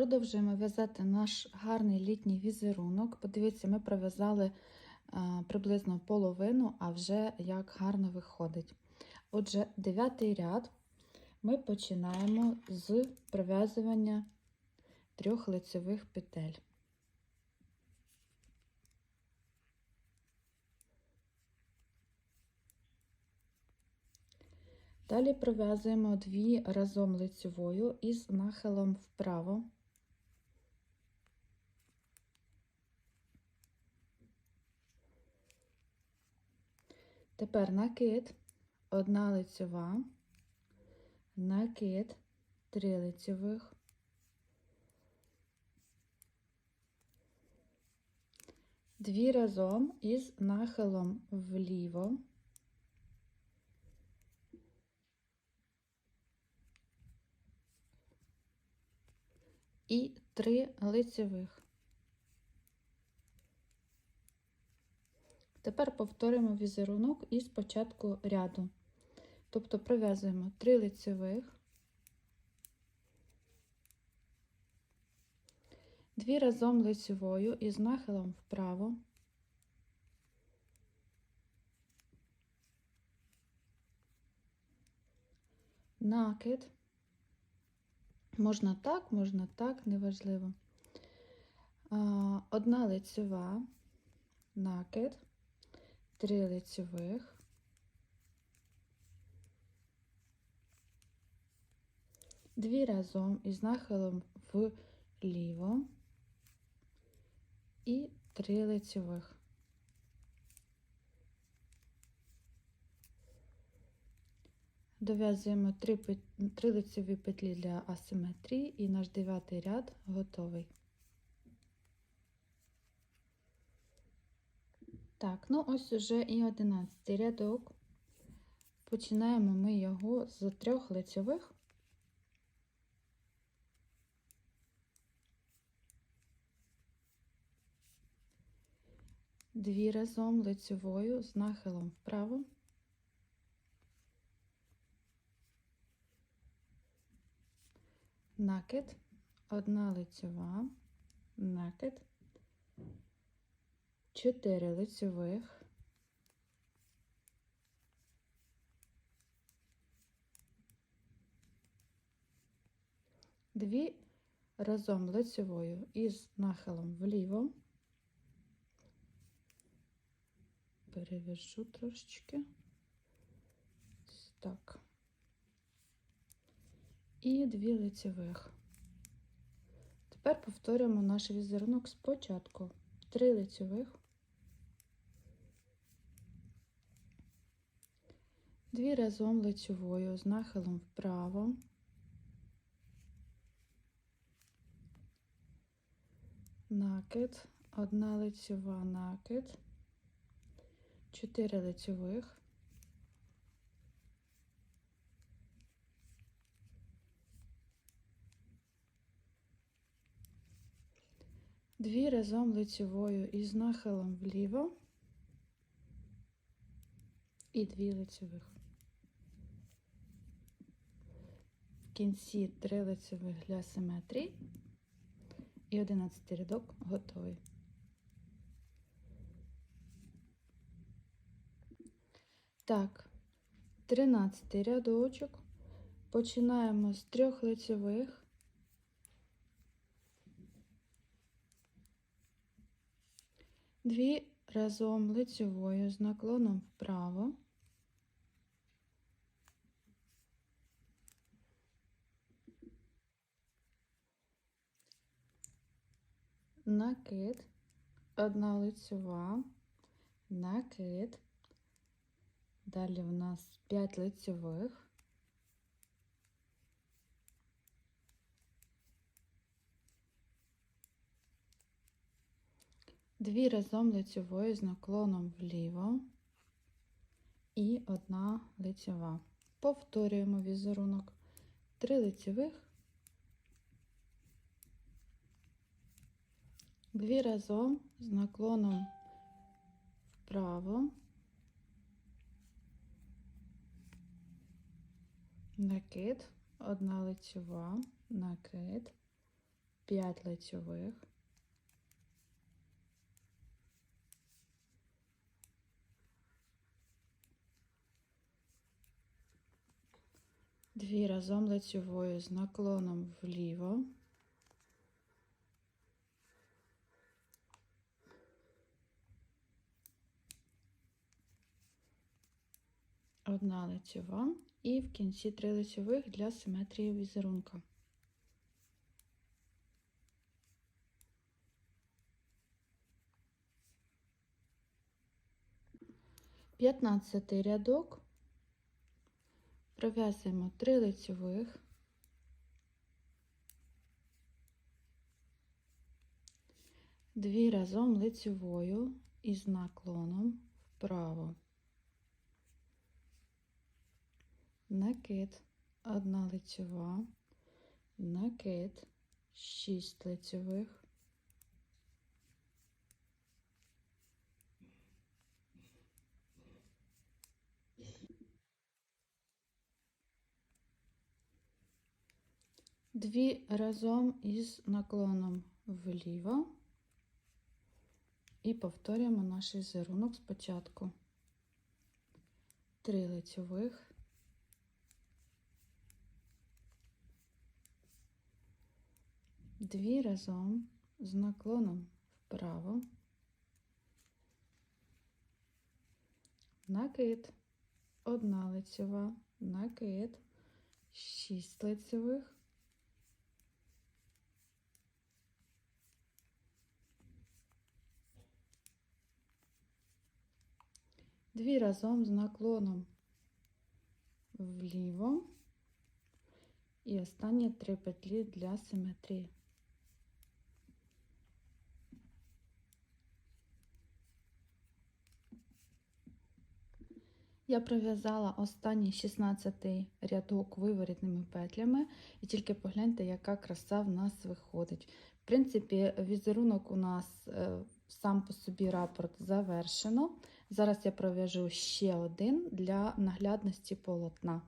Продовжуємо в'язати наш гарний літній візерунок. Подивіться, ми пров'язали приблизно половину, а вже як гарно виходить. Отже, дев'ятий ряд ми починаємо з пров'язування трьох лицевих петель. Далі пров'язуємо дві разом лицевою із нахилом вправо. Тепер накид, одна лицева, накид, три лицевих, дві разом із нахилом вліво. і 3 лицевих. Тепер повторимо візерунок із початку ряду. Тобто пров'язуємо 3 лицевих, 2 разом лицевою із нахилом вправо, накид. Можна так, можна так, неважливо. Одна лицева, накид, три лицевих, дві разом із нахилом вліво і три лицевих. Дов'язуємо 3, 3 лицеві петлі для асиметрії і наш дев'ятий ряд готовий. Так, ну ось уже і 11 рядок. Починаємо ми його з трьох лицевих. Дві разом лицевою з нахилом вправо. накид, одна лицева, накид, 4 лицевих, дві разом лицевою із нахилом вліво, перев'яжу трошечки. Так і дві лицевих. Тепер повторюємо наш візерунок спочатку. Три лицевих, дві разом лицевою з нахилом вправо, накид, одна лицева накид, чотири лицевих, Дві разом лицевою із нахилом вліво. І дві лицевих. В кінці три лицевих для симетрії і 11 рядок готовий. Так, 13 рядочок. Починаємо з трьох лицевих. Дві разом лицевою з наклоном вправо. Накид, одна лицева, накид. Далі у нас 5 лицевих. Дві разом лицевою з наклоном вліво і одна лицева. Повторюємо візерунок. Три лицевих, дві разом з наклоном вправо, накид, одна лицева, накид, 5 лицьових. Дві разом лицьовою з наклоном вліво. Одна лицьова і в кінці три лицьових для симетрії візерунка. П'ятнадцятий рядок пров'язуємо три лицьових, дві разом лицьовою із наклоном вправо. Накид, одна лицьова, накид, шість лицьових, дві разом із наклоном вліво. І повторюємо наш візерунок спочатку. Три лицьових, дві разом з наклоном вправо, накид, одна лицьова, накид, шість лицьових, дві разом з наклоном вліво. І останні три петлі для симетрії. Я пров'язала останній 16 рядок виворітними петлями, і тільки погляньте, яка краса в нас виходить. В принципі, візерунок у нас е, сам по собі рапорт завершено. Зараз я пров'яжу ще один для наглядності полотна.